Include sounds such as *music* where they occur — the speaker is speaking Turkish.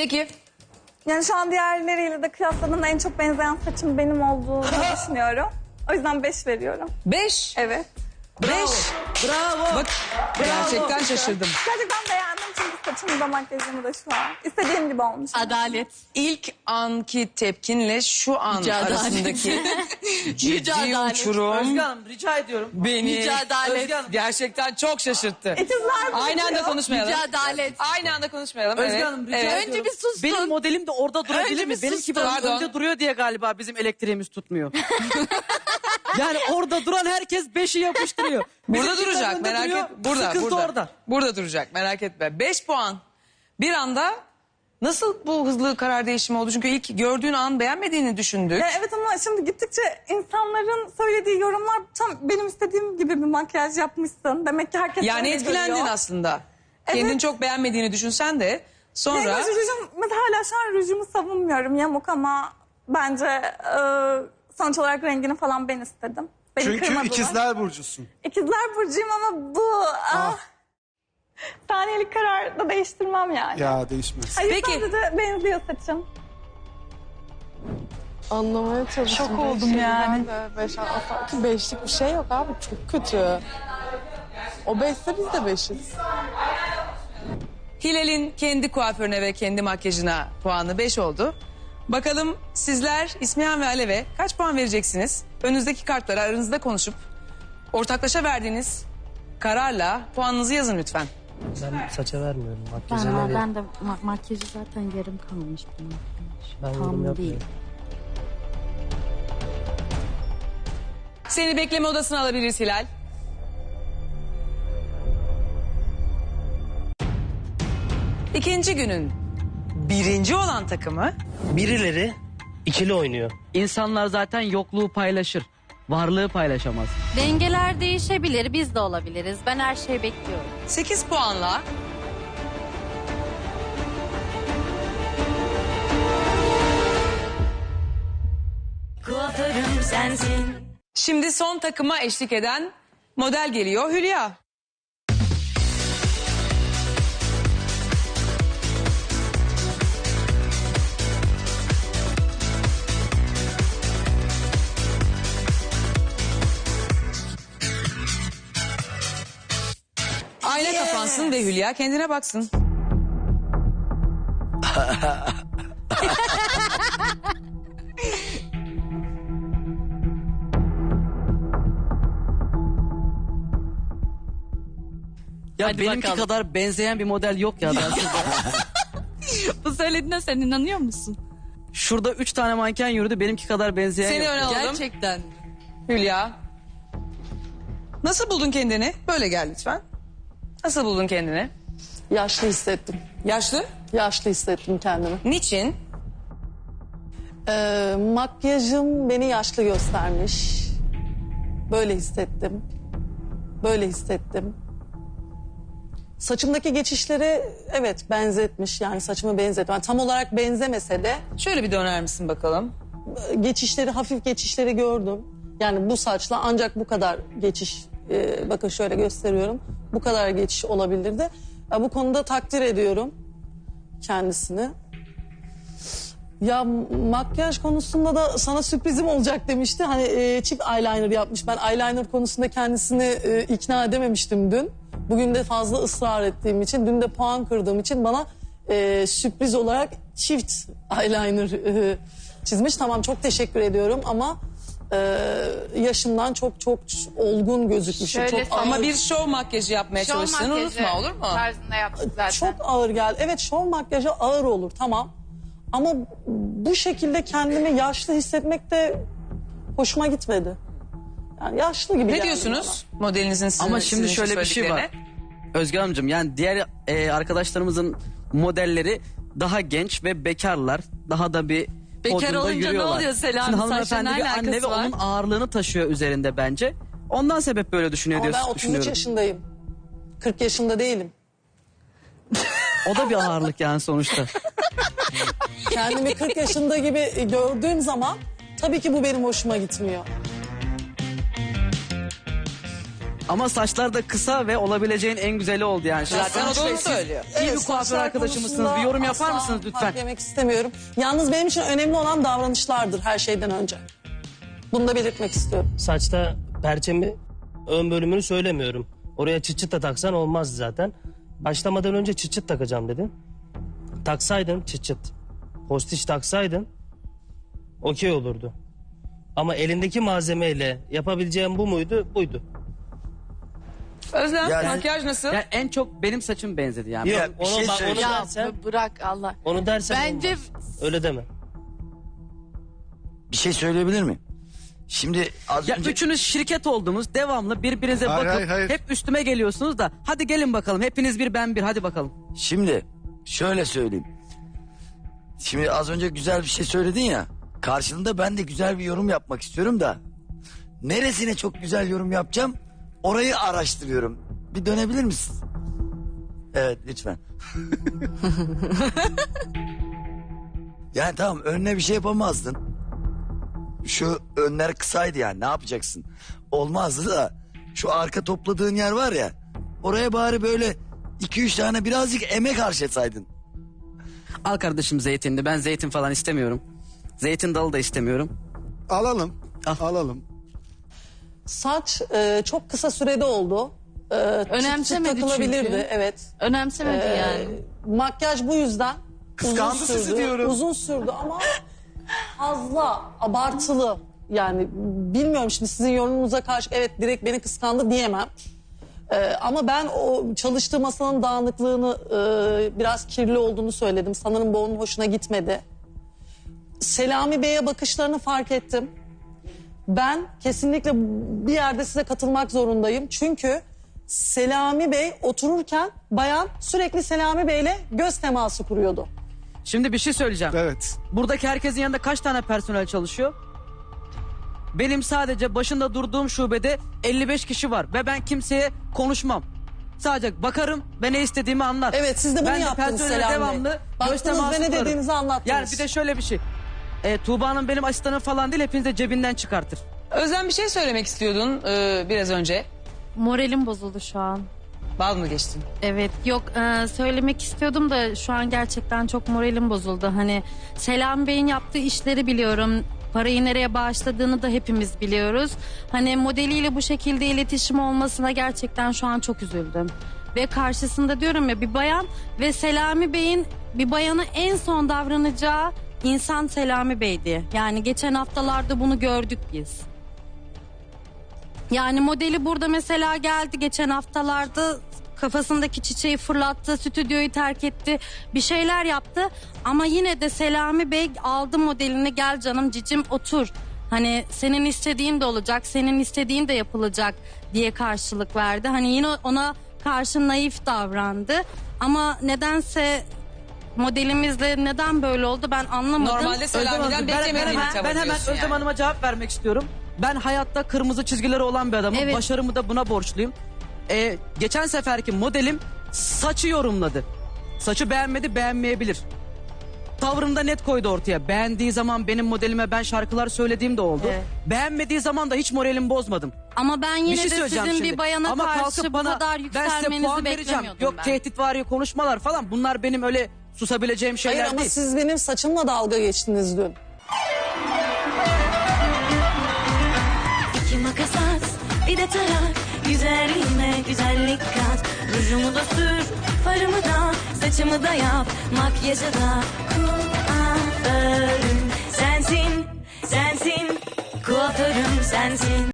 Peki. Yani şu an diğerleriyle de kıyasladığımda en çok benzeyen saçım benim olduğunu *laughs* düşünüyorum. O yüzden 5 veriyorum. Beş. Evet. Beş. Bravo. Bak gerçekten şaşırdım. Gerçekten beğendim çünkü saçımı da makyajımı da şu an. İstediğim gibi olmuş. Adalet. İlk anki tepkinle şu an Yüce adalet. arasındaki *laughs* ciddi adalet. uçurum Özge Hanım rica ediyorum. beni Yüce adalet. Özge Hanım. gerçekten çok şaşırttı. İkizler Aynı anda konuşmayalım. Yüce adalet. Aynı anda konuşmayalım. Özge evet. Hanım rica evet. ediyorum. Önce bir sussun. Benim modelim de orada durabilir Önce mi? bir Benimki sussun. biraz Pardon. önde duruyor diye galiba bizim elektriğimiz tutmuyor. *laughs* yani orada duran herkes beşi yapıştırıyor. *laughs* Burada Bizimkiler duracak önde merak duruyor, et. Burada, sıkıntı burada. orada. Burada duracak merak etme. 5 puan. Bir anda nasıl bu hızlı karar değişimi oldu? Çünkü ilk gördüğün an beğenmediğini düşündük. Ya evet ama şimdi gittikçe insanların söylediği yorumlar tam benim istediğim gibi bir makyaj yapmışsın. Demek ki herkes Yani öyle etkilendin görüyor. aslında. Evet. Kendini çok beğenmediğini düşünsen de Benim sonra... baş rujum, hala şu an rujumu savunmuyorum yamuk ama bence e, sonuç olarak rengini falan ben istedim. Beni Çünkü kırmadılar. ikizler burcusun. İkizler burcuyum ama bu ah. saniyelik karar da değiştirmem yani. Ya değişmez. Hayır Peki. sadece benziyor saçım. Anlamaya çalıştım. Şok oldum yani. Beş, sanki beşlik bir şey yok abi çok kötü. O beşse biz de beşiz. Hilal'in kendi kuaförüne ve kendi makyajına puanı 5 oldu. Bakalım sizler İsmihan ve Alev'e kaç puan vereceksiniz? Önünüzdeki kartları aranızda konuşup ortaklaşa verdiğiniz kararla puanınızı yazın lütfen. Ben saça vermiyorum. Ben, Makyaja ben, veriyorum. de ma- makyajı zaten yarım kalmış bir makyaj. Ben yorum Tam değil. yapmıyorum. Seni bekleme odasına alabiliriz Hilal. İkinci günün birinci olan takımı Birileri ikili oynuyor. İnsanlar zaten yokluğu paylaşır. Varlığı paylaşamaz. Dengeler değişebilir, biz de olabiliriz. Ben her şeyi bekliyorum. 8 puanla Kuaförüm sensin. şimdi son takıma eşlik eden model geliyor Hülya. Kapansın ve Hülya kendine baksın. Ya Hadi benimki bakalım. kadar benzeyen bir model yok ya. Ben size- *laughs* Bu söylediğine sen inanıyor musun? Şurada üç tane manken yürüdü benimki kadar benzeyen Seni yok. öne aldım. Gerçekten. Hülya. Nasıl buldun kendini? Böyle gel lütfen. Nasıl buldun kendini? Yaşlı hissettim. Yaşlı? Yaşlı hissettim kendimi. Niçin? Ee, makyajım beni yaşlı göstermiş. Böyle hissettim. Böyle hissettim. Saçımdaki geçişleri evet benzetmiş yani saçımı benzetmiş. Yani tam olarak benzemese de Şöyle bir döner misin bakalım? geçişleri hafif geçişleri gördüm. Yani bu saçla ancak bu kadar geçiş e, bakın şöyle gösteriyorum. Bu kadar geçiş olabilirdi. Ya bu konuda takdir ediyorum kendisini. Ya makyaj konusunda da sana sürprizim olacak demişti. Hani e, çift eyeliner yapmış. Ben eyeliner konusunda kendisini e, ikna edememiştim dün. Bugün de fazla ısrar ettiğim için, dün de puan kırdığım için bana e, sürpriz olarak çift eyeliner e, çizmiş. Tamam çok teşekkür ediyorum ama e, yaşımdan çok çok olgun gözükmüşüm. Şöyle Çok Ama bir şov makyajı yapmaya Şov çalıştığını makyajı unutma olur mu? Tarzında yaptık zaten. Çok ağır geldi. Evet şov makyajı ağır olur tamam. Ama bu şekilde kendimi yaşlı hissetmek de hoşuma gitmedi. Yani yaşlı gibi Ne geldi diyorsunuz modelinizin sizin Ama şimdi sizin şöyle bir şey var. söylediklerine? Özge Hanımcığım yani diğer e, arkadaşlarımızın modelleri daha genç ve bekarlar. Daha da bir Bekar podyumda olunca ne yürüyorlar. oluyor Selami? Şimdi hanımefendi ne bir anne ve var? onun ağırlığını taşıyor üzerinde bence. Ondan sebep böyle düşünüyor Ama ben 33 düşünüyorum. yaşındayım. 40 yaşında değilim. O da bir ağırlık yani sonuçta. Kendimi 40 yaşında gibi gördüğüm zaman tabii ki bu benim hoşuma gitmiyor. Ama saçlar da kısa ve olabileceğin en güzeli oldu yani. Zaten o doğru siz söylüyor. İyi bir Evet, kuaför saçlar arkadaşımızsınız. konusunda Bir yorum yapar asla mısınız lütfen? hak yemek istemiyorum. Yalnız benim için önemli olan davranışlardır her şeyden önce. Bunu da belirtmek istiyorum. Saçta perçemi ön bölümünü söylemiyorum. Oraya çıt çıt da taksan olmaz zaten. Başlamadan önce çıt çıt takacağım dedin. Taksaydın çıt çıt. Postiş taksaydın okey olurdu. Ama elindeki malzemeyle yapabileceğim bu muydu? Buydu. Özlem Yani- makyaj nasıl? Yani en çok benim saçım benzedi yani. Yok bir onu, şey bak, onu söyleyeceğim. dersen, b- bırak Allah. onu dersen Bence olmaz. Öyle deme. Bir şey söyleyebilir miyim? Şimdi az Ya önce... üçünüz şirket oldunuz. Devamlı birbirinize Hayır, bakıp hayır, hayır. hep üstüme geliyorsunuz da. Hadi gelin bakalım. Hepiniz bir ben bir. Hadi bakalım. Şimdi şöyle söyleyeyim. Şimdi az önce güzel bir şey söyledin ya. Karşılığında ben de güzel bir yorum yapmak istiyorum da. Neresine çok güzel yorum yapacağım? Orayı araştırıyorum. Bir dönebilir misin? Evet lütfen. *laughs* yani tamam önüne bir şey yapamazdın. Şu önler kısaydı yani ne yapacaksın? Olmazdı da şu arka topladığın yer var ya. Oraya bari böyle iki üç tane birazcık emek harcetsaydın. Al kardeşim zeytinli. Ben zeytin falan istemiyorum. Zeytin dalı da istemiyorum. Alalım. Al. Alalım. Saç e, çok kısa sürede oldu. E, çıt çıt Önemsemedi takılabilirdi, çünkü. Evet. önemsemedi Ee, yani. Makyaj bu yüzden Kıskandı uzun sizi sürdü. diyorum. Uzun sürdü ama fazla abartılı. Yani bilmiyorum şimdi sizin yorumunuza karşı evet direkt beni kıskandı diyemem. Ee, ama ben o çalıştığı masanın dağınıklığını e, biraz kirli olduğunu söyledim. Sanırım bu onun hoşuna gitmedi. Selami Bey'e bakışlarını fark ettim. Ben kesinlikle bir yerde size katılmak zorundayım. Çünkü Selami Bey otururken bayan sürekli Selami Bey'le göz teması kuruyordu. Şimdi bir şey söyleyeceğim. Evet. Buradaki herkesin yanında kaç tane personel çalışıyor? Benim sadece başında durduğum şubede 55 kişi var ve ben kimseye konuşmam. Sadece bakarım ve ne istediğimi anlar. Evet, siz de bunu ben yaptınız personele Selam Bey. devamlı Baktınız göz teması ve ne kurarım. dediğinizi anlattınız. Yani bir de şöyle bir şey. E, Tuğba'nın benim asistanım falan değil hepiniz de cebinden çıkartır. Özlem bir şey söylemek istiyordun e, biraz önce. Moralim bozuldu şu an. Bal mı geçtin? Evet yok e, söylemek istiyordum da şu an gerçekten çok moralim bozuldu. Hani Selam Bey'in yaptığı işleri biliyorum. Parayı nereye bağışladığını da hepimiz biliyoruz. Hani modeliyle bu şekilde iletişim olmasına gerçekten şu an çok üzüldüm. Ve karşısında diyorum ya bir bayan ve Selami Bey'in bir bayana en son davranacağı insan Selami Bey'di. Yani geçen haftalarda bunu gördük biz. Yani modeli burada mesela geldi geçen haftalarda kafasındaki çiçeği fırlattı, stüdyoyu terk etti, bir şeyler yaptı. Ama yine de Selami Bey aldı modelini gel canım cicim otur. Hani senin istediğin de olacak, senin istediğin de yapılacak diye karşılık verdi. Hani yine ona karşı naif davrandı. Ama nedense modelimizle neden böyle oldu ben anlamadım. Normalde Selami'den ben, ben ben hemen Özlem yani. Hanım'a cevap vermek istiyorum. Ben hayatta kırmızı çizgileri olan bir adamım. Evet. Başarımı da buna borçluyum. Ee, geçen seferki modelim saçı yorumladı. Saçı beğenmedi beğenmeyebilir. Tavrını da net koydu ortaya. Beğendiği zaman benim modelime ben şarkılar söylediğim de oldu. Evet. Beğenmediği zaman da hiç moralimi bozmadım. Ama ben yine şey de sizin şimdi. bir bayana Ama karşı kalkıp bu bana, kadar ben size yükselmenizi puan vereceğim. beklemiyordum Yok ben. tehditvari konuşmalar falan bunlar benim öyle susabileceğim şeyler Hayır ama değil. siz benim saçımla dalga geçtiniz dün. İki makas at, bir de tarak. Güzelliğime güzellik kat. Rujumu da sür, farımı da, saçımı da yap. Makyajı da kuaförüm sensin, sensin. Kuaförüm sensin.